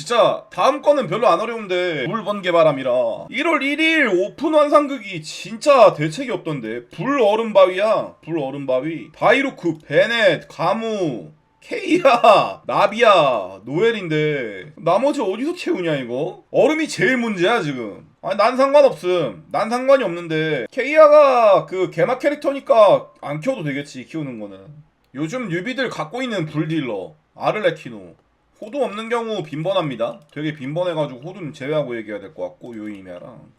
진짜 다음 거는 별로 안 어려운데. 불 번개 바람이라. 1월 1일 오픈 완상극이 진짜 대책이 없던데. 불 얼음 바위야. 불 얼음 바위. 바이루크 베넷 가무 케이야 나비야 노엘인데. 나머지 어디서 채우냐 이거? 얼음이 제일 문제야 지금. 아니 난 상관없음. 난 상관이 없는데. 케이아가 그 개막 캐릭터니까 안 키워도 되겠지 키우는 거는. 요즘 뉴비들 갖고 있는 불딜러. 아르레키노 호두 없는 경우 빈번합니다. 되게 빈번해가지고 호두는 제외하고 얘기해야 될 것 같고 요이미아랑.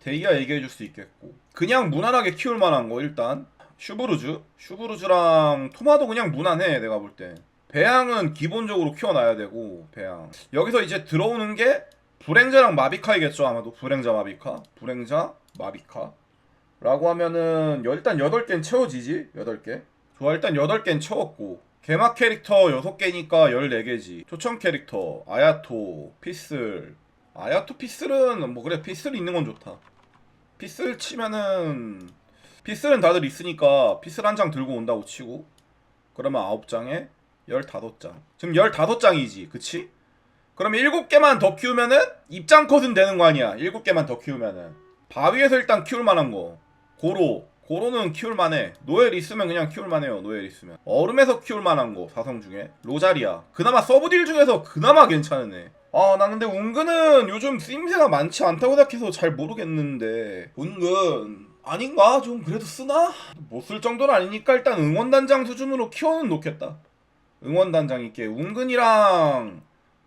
데이아 얘기해줄 수 있겠고. 그냥 무난하게 키울 만한 거 일단. 슈브루즈. 슈브루즈랑 토마도 그냥 무난해 내가 볼 때. 배양은 기본적으로 키워놔야 되고 배양. 여기서 이제 들어오는 게 불행자랑 마비카이겠죠 아마도. 불행자 마비카. 불행자 마비카. 라고 하면은 일단 8개는 채워지지 8개. 좋아 일단 8개는 채웠고 개막 캐릭터 6개니까 14개지. 초청 캐릭터 아야토 피슬. 아야토 피슬은 뭐 그래 피슬 있는 건 좋다. 피슬 치면은 피슬은 다들 있으니까 피슬 한 장 들고 온다고 치고 그러면 9장에 15장. 지금 15장이지 그치? 그러면 7개만 더 키우면은 입장 컷은 되는 거 아니야. 7개만 더 키우면은. 바위에서 일단 키울 만한 거. 고로 고로는 키울 만해. 노엘 있으면 그냥 키울 만해요 노엘 있으면. 얼음에서 키울 만한 거 사성 중에. 로자리아. 그나마 서브딜 중에서 그나마 괜찮은 애 아 나 근데 운근은 요즘 쓰임새가 많지 않다고 생각해서 잘 모르겠는데. 운근 아닌가? 좀 그래도 쓰나? 못 쓸 정도는 아니니까 일단 응원단장 수준으로 키워는 놓겠다. 응원단장 있게. 운근이랑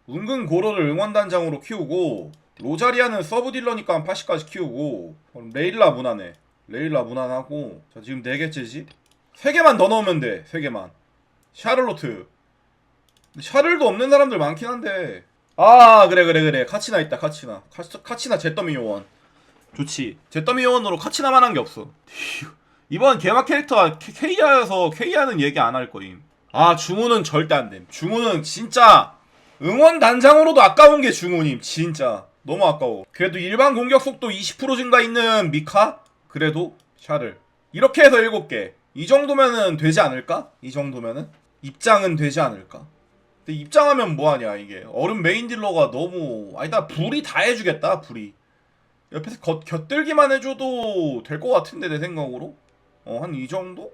운근 고로를 응원단장으로 키우고 로자리아는 서브딜러니까 한 80까지 키우고 레일라 무난해 레일라 무난하고 자 지금 4개째지? 3개만 더 넣으면 돼 3개만. 샤를로트. 샤를도 없는 사람들 많긴 한데. 아 그래 그래 그래. 카치나 있다 카치나. 카, 카치나 잿더미 요원. 좋지. 잿더미 요원으로 카치나만 한 게 없어. 이번 개막 캐릭터가 케이아여서 케이아는 얘기 안 할 거임. 아 중우는 절대 안됨. 중우는 진짜 응원 단장으로도 아까운 게 중우님 진짜. 너무 아까워. 그래도 일반 공격 속도 20% 증가 있는 미카 그래도 샤를 이렇게 해서 7개 이 정도면은 되지 않을까? 이 정도면은 입장은 되지 않을까? 근데 입장하면 뭐하냐 이게 얼음 메인 딜러가 너무 아니다 불이 다 해주겠다 불이 옆에서 겉, 곁들기만 해줘도 될 것 같은데 내 생각으로 어 한 이 정도?